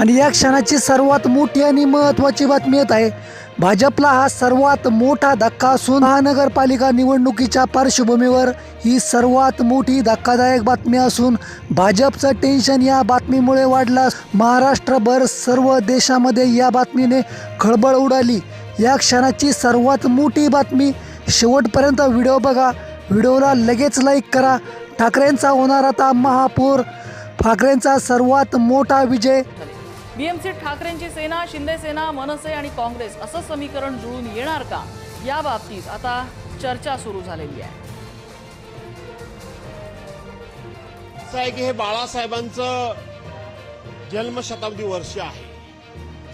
आणि या क्षणाची सर्वात मोठी आणि महत्त्वाची बातमी येत आहे भाजपला हा सर्वात मोठा धक्का असून महानगरपालिका निवडणुकीच्या पार्श्वभूमीवर ही सर्वात मोठी धक्कादायक बातमी असून भाजपचं टेन्शन या बातमीमुळे वाढलं महाराष्ट्रभर सर्व देशामध्ये या बातमीने खळबळ उडाली. या क्षणाची सर्वात मोठी बातमी शेवटपर्यंत व्हिडिओ बघा. व्हिडिओला लगेच लाईक करा. ठाकरेंचा होणार आता महापौर. ठाकरेंचा सर्वात मोठा विजय. बीएमसी ठाकरेंची सेना शिंदे सेना मनसे आणि काँग्रेस असं समीकरण जुळून येणार का? या बाबतीत आता चर्चा सुरू झालेली आहे. असं आहे की हे बाळासाहेबांचं जन्मशताब्दी वर्ष आहे.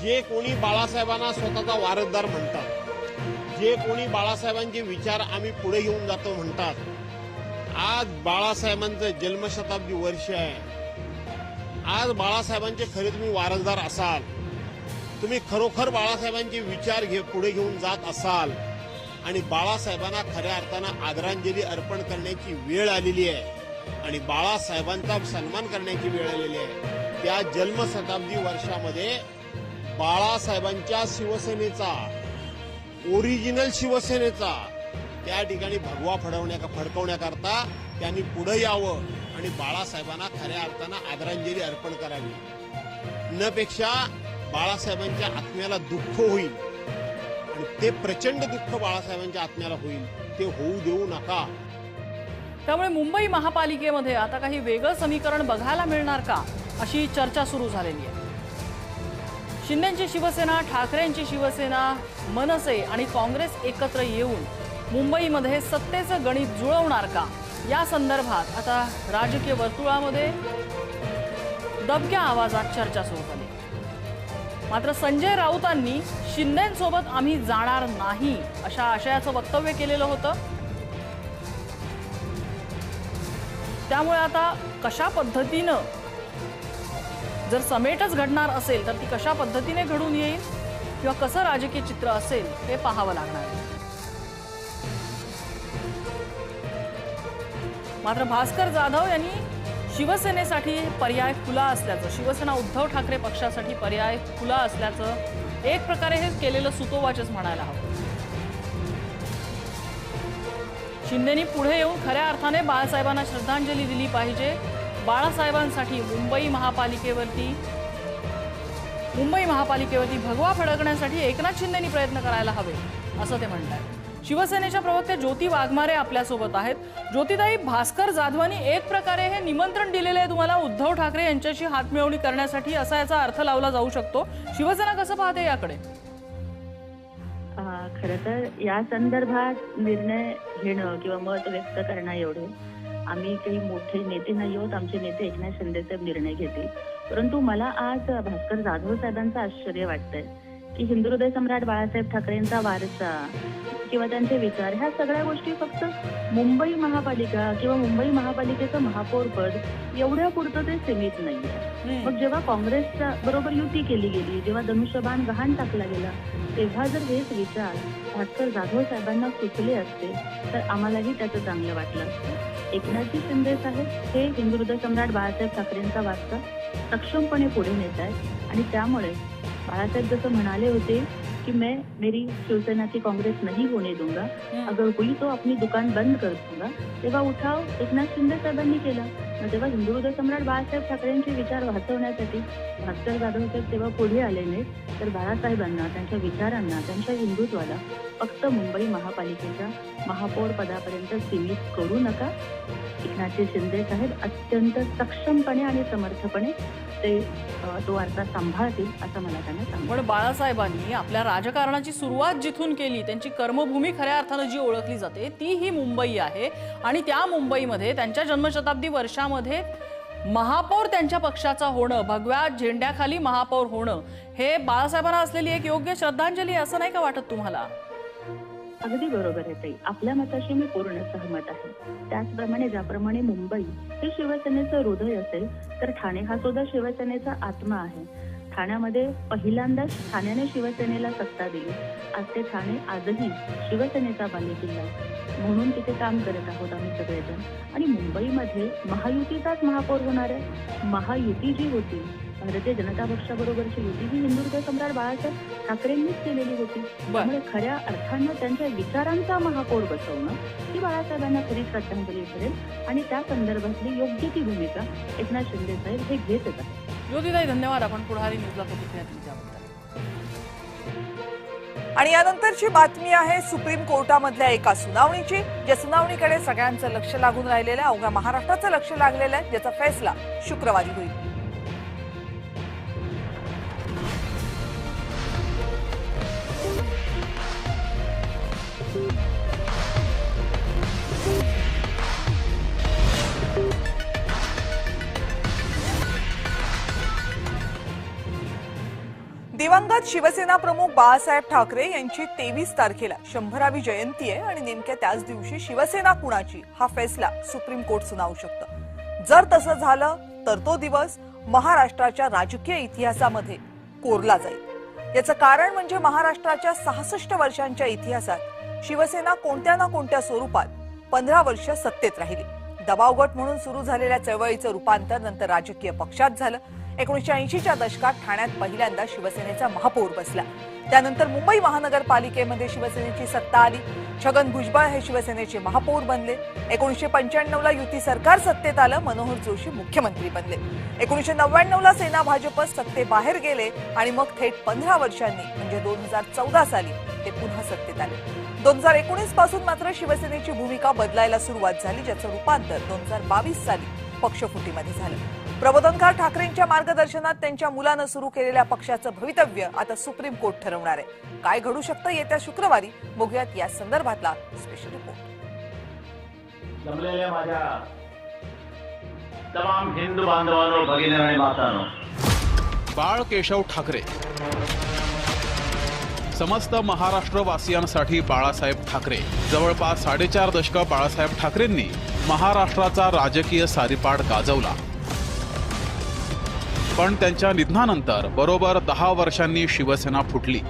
जे कोणी बाळासाहेबांना स्वतःचा वारसदार म्हणतात जे कोणी बाळासाहेबांचे विचार आम्ही पुढे घेऊन जातो म्हणतात आज बाळासाहेबांचं जन्मशताब्दी वर्ष आहे. आज बाळासाहेबांचे खरे तुम्ही वारसदार असाल. तुम्ही खरोखर बाळासाहेबांचे विचार घे पुढे घेऊन जात असाल. आणि बाळासाहेबांना खऱ्या अर्थानं आदरांजली अर्पण करण्याची वेळ आलेली आहे. आणि बाळासाहेबांचा सन्मान करण्याची वेळ आलेली आहे. त्या जन्मशताब्दी वर्षामध्ये बाळासाहेबांच्या शिवसेनेचा ओरिजिनल शिवसेनेचा त्या ठिकाणी भगवा फडवण्या फडकवण्याकरता त्यांनी पुढे यावं आणि बाळासाहेबांना खऱ्या अर्थानं आदरांजली अर्पण करावी. न पेक्षा बाळासाहेबांच्या आत्म्याला दुःख होईल आणि ते प्रचंड दुःख बाळासाहेबांच्या आत्म्याला होईल ते होऊ देऊ नका. त्यामुळे मुंबई महापालिकेमध्ये आता काही वेगळं समीकरण बघायला मिळणार का? अशी चर्चा सुरू झालेली आहे. शिंदेची शिवसेना ठाकरेंची शिवसेना मनसे आणि काँग्रेस एकत्र येऊन मुंबईमध्ये सत्तेचं गणित जुळवणार का? या संदर्भात आता राजकीय वर्तुळामध्ये दबक्या आवाजात चर्चा सुरू झाली. मात्र संजय राऊतांनी शिंदेसोबत आम्ही जाणार नाही अशा आशयाचं वक्तव्य केलेलं होतं. त्यामुळे आता कशा पद्धतीनं जर समेटच घडणार असेल तर ती कशा पद्धतीने घडून येईल? किंवा कसं राजकीय चित्र असेल हे पाहावं लागणार मात्र भास्कर जाधव यांनी शिवसेनेसाठी पर्याय खुला असल्याचं शिवसेना उद्धव ठाकरे पक्षासाठी पर्याय खुला असल्याचं एक प्रकारे हे केलेलं सुतोवाचच म्हणायला हवं. शिंदेनी पुढे येऊन खऱ्या अर्थाने बाळासाहेबांना श्रद्धांजली दिली पाहिजे. बाळासाहेबांसाठी मुंबई महापालिकेवरती मुंबई महापालिकेवरती भगवा फडकण्यासाठी एकनाथ शिंदेनी प्रयत्न करायला हवे असं ते म्हणतात शिवसेनेच्या प्रवक्त्या ज्योती वाघमारे आपल्यासोबत आहेत. ज्योतिताई भास्कर जाधवांनी एक प्रकारे हे निमंत्रण दिलेले आहे तुम्हाला. उद्धव ठाकरे यांच्याशी हातमिळवणी करण्यासाठी असा याचा अर्थ लावला जाऊ शकतो. शिवसेना कसं पाहते याकडे? अं, खरं तर या संदर्भात निर्णय घेणं किंवा मत व्यक्त करणं एवढे. आम्ही काही मोठे नेते नाही आहोत. आमचे नेते एकनाथ शिंदेचे निर्णय घेतील. परंतु मला आज भास्कर जाधव साहेबांचं आश्चर्य वाटतंय. की हिंदुहृदय सम्राट बाळासाहेब ठाकरेंचा वारसा किंवा त्यांचे विचार ह्या सगळ्या गोष्टी फक्त मुंबई महापालिका किंवा मुंबई महापालिकेचं महापौर पद एवढ्या पुरतं ते सीमित नाहीये. मग जेव्हा काँग्रेसच्या बरोबर युती केली गेली जेव्हा धनुष्यबाण गहाण टाकला गेला तेव्हा जर हेच विचार भास्कर जाधव साहेबांना सुचले असते तर आम्हालाही त्याचं चांगलं वाटलं असतं. एकनाथजी शिंदे साहेब हे हिंदू हृदय सम्राट बाळासाहेब ठाकरेंचा वारसा सक्षमपणे पुढे नेत आहेत आणि त्यामुळे बाळासाहेब जसं म्हणाले होते कि मैं मेरी शिवसेना की कांग्रेस नहीं होने दूंगा। अगर हुई तो अपनी दुकान बंद कर दूंगा। तेव्हा उठाव एकनाथ शिंदे साहेबांनी केला। मग तेव्हा हिंदू हृदय सम्राट बाळासाहेब ठाकरेंचे विचार वाचवण्यासाठी भास्कर जाधव साहेब तेव्हा पुढे आले नाहीत तर बाळासाहेबांना त्यांच्या विचारांना त्यांच्या हिंदुत्वाला फक्त मुंबई महापालिकेच्या महापौर पदापर्यंत सीमित करू नका. एकनाथजी शिंदे साहेब अत्यंत सक्षमपणे आणि समर्थपणे ते तो वारसा सांभाळतील असं मला त्यांना सांग पण बाळासाहेबांनी आपल्या राजकारणाची सुरुवात जिथून केली त्यांची कर्मभूमी खऱ्या अर्थानं जी ओळखली जाते ती ही मुंबई आहे. आणि त्या मुंबईमध्ये त्यांच्या जन्मशताब्दी वर्षामध्ये महापौर त्यांच्या पक्षाचा होणं भगव्या झेंड्याखाली महापौर होणं हे बाळासाहेबांना असलेली एक योग्य श्रद्धांजली असं नाही का वाटत तुम्हाला? अगदी बरोबर आहे ताई. आपल्या मताशी मी पूर्ण सहमत आहे. त्याचप्रमाणे ज्याप्रमाणे मुंबई हे शिवसेनेचं हृदय असेल तर ठाणे हा सुद्धा शिवसेनेचा आत्मा आहे. ठाण्यामध्ये पहिल्यांदाच ठाण्याने शिवसेनेला सत्ता दिली. आज ते ठाणे आजही शिवसेनेचा बालेकिल्ला आहे. म्हणून तिथे काम करत आहोत आम्ही सगळेजण. आणि मुंबईमध्ये महायुतीचाच महापौर होणार आहे. महायुती जी होती भारतीय जनता पक्षाबरोबरची युती ही हिंदुत्व सम्राट बाळासाहेब ठाकरेंनीच केलेली होती. त्यामुळे खऱ्या अर्थानं त्यांच्या विचारांचा महापौर बसवणं ही बाळासाहेबांना खरी श्रद्धांजली ठरेल आणि त्या संदर्भातली योग्य ती भूमिका एकनाथ शिंदे साहेब हे घेतच आहेत ज्योतिताई धन्यवाद. आपण पुढारी न्यूजला प्रतिक्रिया आणि यानंतरची बातमी आहे सुप्रीम कोर्टामधल्या एका सुनावणीची ज्या सुनावणीकडे सगळ्यांचं लक्ष लागून राहिलेलं आहे. अवघ्या महाराष्ट्राचं लक्ष लागलेलं आहे ज्याचा फैसला शुक्रवारी होईल. दिवंगत शिवसेना प्रमुख बाळासाहेब ठाकरे यांची तेवीस तारखेला शंभरावी जयंती आहे आणि नेमक्या त्याच दिवशी शिवसेना कुणाची? हा फैसला सुप्रीम कोर्ट सुनावू शकतं. जर तसं झालं तर तो दिवस महाराष्ट्राच्या राजकीय इतिहासामध्ये कोरला जाईल. याचं कारण म्हणजे महाराष्ट्राच्या सहासष्ट वर्षांच्या इतिहासात शिवसेना कोणत्या ना कोणत्या स्वरूपात पंधरा वर्ष सत्तेत राहिली. दबावगट म्हणून सुरू झालेल्या चळवळीचं रूपांतर नंतर राजकीय पक्षात झालं. एकोणीसशे ऐंशीच्या दशकात ठाण्यात पहिल्यांदा शिवसेनेचा महापौर बसला. त्यानंतर मुंबई महानगरपालिकेमध्ये शिवसेनेची सत्ता आली. छगन भुजबळ हे शिवसेनेचे महापौर बनले. एकोणीसशे पंच्याण्णवला युती सरकार सत्तेत आलं मनोहर जोशी मुख्यमंत्री बनले. एकोणीसशे नव्याण्णवला सेना भाजप सत्तेबाहेर गेले आणि मग थेट पंधरा वर्षांनी म्हणजे दोन हजार चौदा साली ते पुन्हा सत्तेत आले. दोन हजार एकोणीसपासून मात्र शिवसेनेची भूमिका बदलायला सुरुवात झाली ज्याचं रूपांतर दोन हजार बावीस साली पक्षफुटीमध्ये झालं. प्रबोधनकार ठाकरेंच्या मार्गदर्शनात त्यांच्या मुलानं सुरू केलेल्या पक्षाचं भवितव्य आता सुप्रीम कोर्ट ठरवणार आहे. काय घडू शकतं येत्या शुक्रवारी? बघूयात या संदर्भातला स्पेशल रिपोर्ट जमलेल्या माझ्या तमाम हिंदू बांधवांनो भगिनी आणि मातांनो. बाळ केशव ठाकरे. समस्त महाराष्ट्रवासियांसाठी बाळासाहेब ठाकरे. जवळपास साडेचार दशकं बाळासाहेब ठाकरेंनी महाराष्ट्राचा राजकीय सारीपाट गाजवला. पण त्यांच्या निधनानंतर बरोबर दहा वर्षांनी शिवसेना फुटली.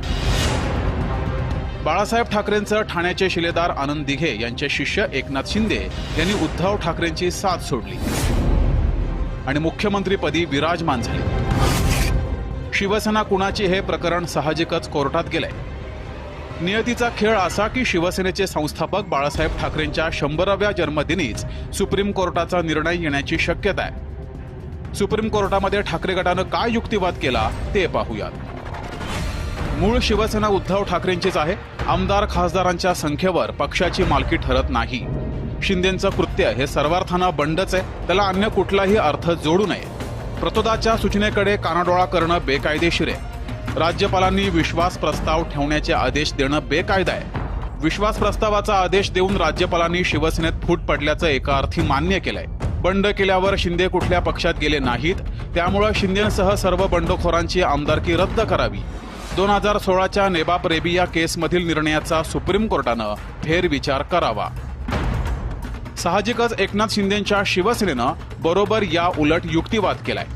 बाळासाहेब ठाकरेंचं ठाण्याचे शिलेदार आनंद दिघे यांचे शिष्य एकनाथ शिंदे यांनी उद्धव ठाकरेंची साथ सोडली. आणि मुख्यमंत्रीपदी विराजमान झाले. शिवसेना कुणाची हे प्रकरण साहजिकच कोर्टात गेलंय. नियतीचा खेळ असा की शिवसेनेचे संस्थापक बाळासाहेब ठाकरेंच्या शंभराव्या जन्मदिनीच सुप्रीम कोर्टाचा निर्णय येण्याची शक्यता आहे. सुप्रीम कोर्टामध्ये ठाकरे गटानं काय युक्तिवाद केला ते पाहूयात. मूळ शिवसेना उद्धव ठाकरेंचीच आहे. आमदार खासदारांच्या संख्येवर पक्षाची मालकी ठरत नाही. शिंदेचं कृत्य हे सर्वार्थानं बंडच आहे. त्याला अन्य कुठलाही अर्थ जोडू नये. प्रतोदाच्या सूचनेकडे कानाडोळा करणं बेकायदेशीर आहे. राज्यपालांनी विश्वास प्रस्ताव ठेवण्याचे आदेश देणं बेकायदा आहे. विश्वास प्रस्तावाचा आदेश देऊन राज्यपालांनी शिवसेनेत फूट पडल्याचं एका अर्थी मान्य केलंय. बंड केल्यावर शिंदे कुठल्या पक्षात गेले नाहीत त्यामुळं शिंदेसह सर्व बंडखोरांची आमदारकी रद्द करावी. दोन हजार सोळाच्या नेबाप रेबिया केसमधील निर्णयाचा सुप्रीम कोर्टानं फेरविचार करावा. साहजिकच एकनाथ शिंदेच्या शिवसेनेनं बरोबर या उलट युक्तिवाद केलाय.